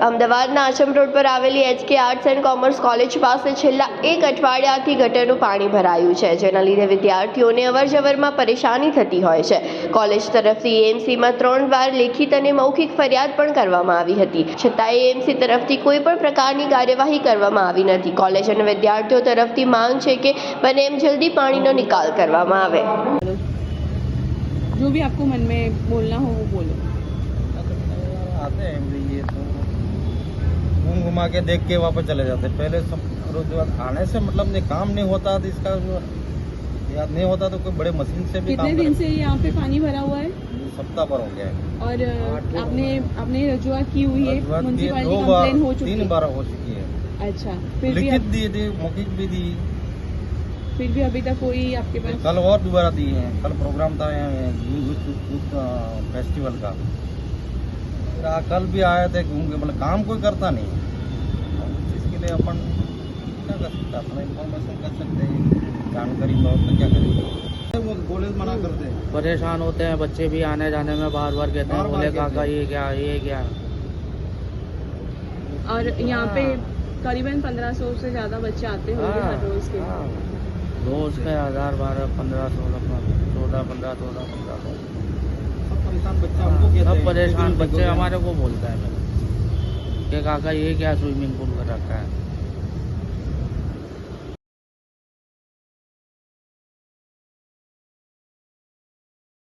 અમદાવાદના આશ્રમ રોડ પર આવેલી HK arts and commerce college પાસે છેલ્લા એક અઠવાડિયાથી ગટરનું પાણી ભરાયું છે જેના લીધે વિદ્યાર્થીઓને અવરજવરમાં પરેશાની થતી હોય છે કોલેજ તરફથી એએમસીમાં ત્રણ વાર લેખિત અને મૌખિક ફરિયાદ પણ કરવામાં આવી હતી છતાં એએમસી તરફથી કોઈ પણ પ્રકારની કાર્યવાહી કરવામાં આવી નથી કોલેજ અને વિદ્યાર્થીઓ તરફથી માંગ છે કે બને એમ જલ્દી પાણીનો નિકાલ કરવામાં આવે जो भी आपको मन में बोलना हो वो बोलो आते हैं भी ये तो घूम के देख के वापस चले जाते पहले सब रोज बाद आने से मतलब नहीं काम नहीं होता तो इसका याद नहीं होता तो कोई बड़े मशीन से भी कितने दिन से यहाँ पे पानी भरा हुआ है? सप्ताह पर हो गया है। और आपने आपने रजुआत की हुई है? दो बार हो तीन बार हो चुकी है। अच्छा फिर लिखित अब- दी थी मौखिक भी दी। फिर भी अभी तक कोई आपके पास कल और दोबारा दी है। कल प्रोग्राम था फेस्टिवल का। कल भी आए थे घूम के मतलब काम कोई करता नहीं। लिए अपन क्या कर सकते हैं अपना इन्फॉर्मेशन कर सकते हैं जानकारी लो तो क्या करेंगे वो कॉलेज मना करते. हैं परेशान होते हैं बच्चे भी आने जाने में बार बार कहते हैं बोले काका ये क्या ये क्या? और यहाँ पे करीबन पंद्रह सौ से ज़्यादा बच्चे आते होंगे हर रोज के हाँ। रोज के हज़ार बारह पंद्रह सोलह चौदह पंद्रह चौदह पंद्रह सब परेशान बच्चे हमको सब परेशान बच्चे हमारे को बोलता हैं। कि काका ये क्या स्विमिंग पूल कर रखा है?